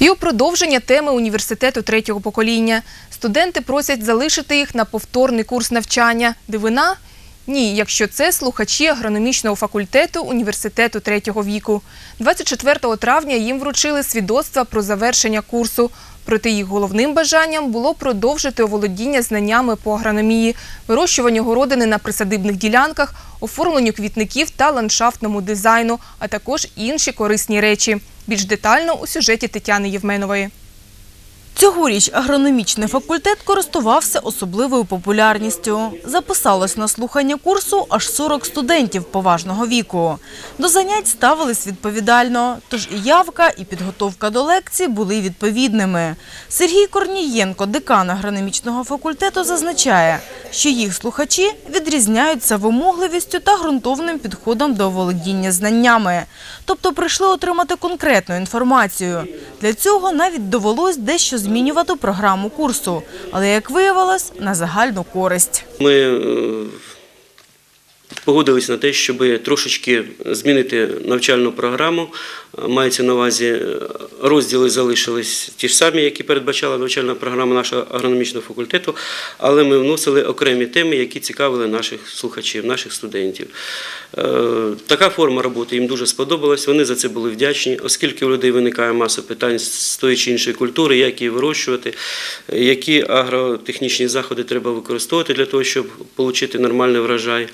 І у продовження теми університету третього покоління. Студенти просять залишити їх на повторний курс навчання. Дивина? Ні, якщо це слухачі агрономічного факультету університету третього віку. 24 травня їм вручили свідоцтва про завершення курсу. Проте їх головним бажанням було продовжити оволодіння знаннями по агрономії, вирощуванню городини на присадибних ділянках, оформленню квітників та ландшафтному дизайну, а також інші корисні речі. Більш детально у сюжеті Тетяни Євменової. Цьогоріч агрономічний факультет користувався особливою популярністю. Записалось на слухання курсу аж 40 студентів поважного віку. До занять ставились відповідально, тож і явка, і підготовка до лекцій були відповідними. Сергій Корнієнко, декан агрономічного факультету, зазначає, що їх слухачі відрізняються вимогливістю та ґрунтовним підходом до володіння знаннями. Тобто прийшли отримати конкретну інформацію. Для цього навіть довелось дещо змінювати програму курсу, але, як виявилось, на загальну користь. Ми е, погодились на те, щоб трошечки змінити навчальну програму. Е, Мається на увазі е, розділи залишились ті ж самі, які передбачала навчальна програма нашого агрономічного факультету, але ми вносили окремі теми, які цікавили наших слухачів, наших студентів. Е, Така форма роботи їм дуже сподобалась. Вони за це були вдячні, оскільки у людей виникає маса питань з тої чи іншої культури, як її вирощувати, які агротехнічні заходи треба використовувати для того, щоб отримати нормальний врожай.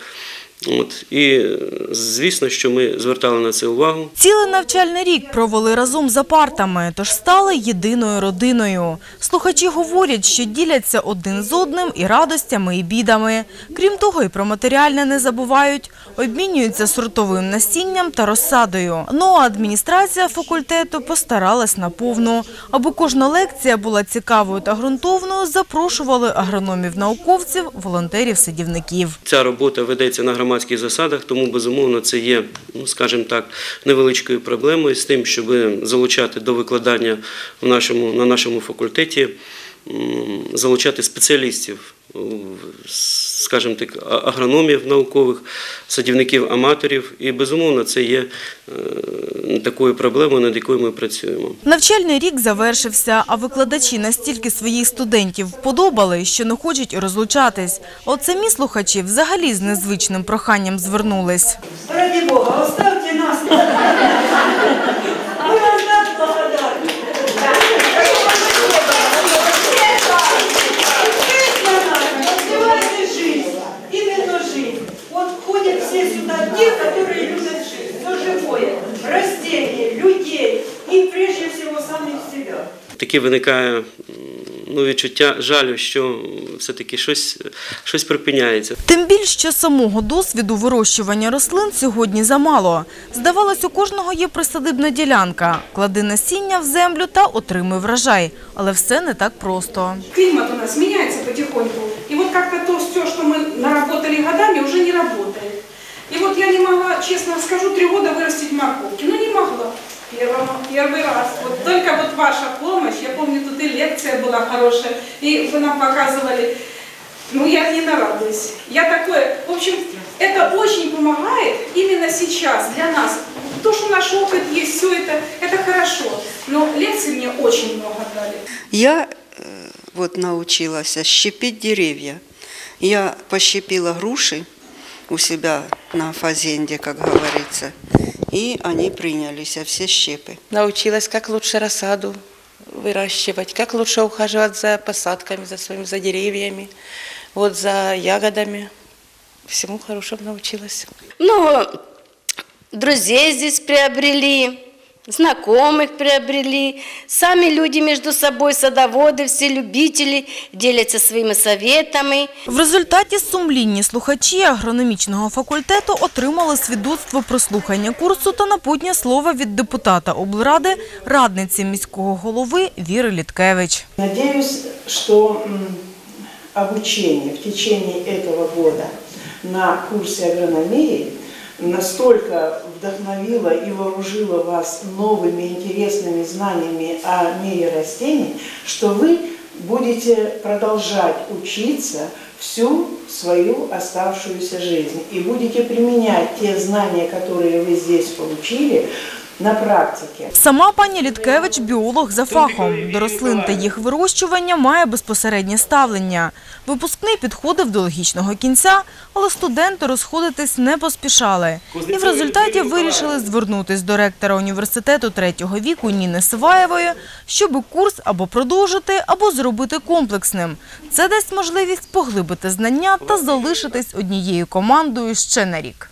От. І звісно, що ми звертали на це увагу. Цілий навчальний рік провели разом за партами, тож стали єдиною родиною. Слухачі говорять, що діляться один з одним і радостями, і бідами. Крім того, і про матеріальне не забувають, обмінюються сортовим насінням та розсадою. Ну а адміністрація факультету постаралась наповну. Аби кожна лекція була цікавою та ґрунтовною, запрошували агрономів-науковців, волонтерів-садівників. Ця робота ведеться на громадських засадах, тому безумовно це є, ну скажімо так, невеличкою проблемою з тим, щоб залучати до викладання на нашому факультеті, залучати спеціалістів, скажімо так, агрономів наукових, садівників, аматорів. І безумовно це є е, такою проблемою, над якою ми працюємо. Навчальний рік завершився, а викладачі настільки своїх студентів вподобали, що не хочуть розлучатись. От самі слухачі взагалі з незвичним проханням звернулись. Ради Бога, оставьте нас. Вот ходят все сюда те, которые любят жизнь. Все живое, растения, людей и прежде всего самих себя. Таке виникає ну, відчуття жалю, що все-таки щось, щось припиняється. Тим більш, що самого досвіду вирощування рослин сьогодні замало. Здавалось, у кожного є присадибна ділянка. Клади насіння в землю та отримуй врожай. Але все не так просто. климат у нас меняется потихоньку. Наработали годами, уже не работает. И вот я не могла, честно скажу, три года вырастить морковки. Ну не могла. Первый, первый раз. Вот только вот ваша помощь, я помню, тут и лекция была хорошая, и вы нам показывали. Ну, я не нарадуюсь. Я такое, в общем, это очень помогает именно сейчас для нас. То, что наш опыт есть, все это, это хорошо. Но лекции мне очень много дали. Я э, вот научилась щепить деревья. Я пощепила груши у себя на фазенде, как говорится, и они принялись, а все щепы. научилась, как лучше рассаду выращивать, как лучше ухаживать за посадками, за своими, за деревьями, вот за ягодами. Всему хорошему научилась. Много друзей здесь приобрели, знакомых приобрели. Сами люди между собой, садоводы, все любители, делятся своими советами. В результаті сумлінні слухачі агрономічного факультету отримали свідоцтво про слухання курсу та напутнє слово від депутата облради, радниці міського голови Віри Літкевич. Надеюсь, что м, обучение в течение этого года на курсе агрономии настолько вдохновило и вооружило вас новыми интересными знаниями о мире растений, что вы будете продолжать учиться всю свою оставшуюся жизнь и будете применять те знания, которые вы здесь получили, на практике. Сама пані Літкевич – біолог за фахом. До рослин та їх вирощування має безпосереднє ставлення. Випускний підходив до логічного кінця, але студенти розходитись не поспішали. І в результаті вирішили звернутись до ректора університету третього віку Ніни Сиваєвої, щоб курс або продовжити, або зробити комплексним. Це дасть можливість поглибити знання та залишитись однією командою ще на рік.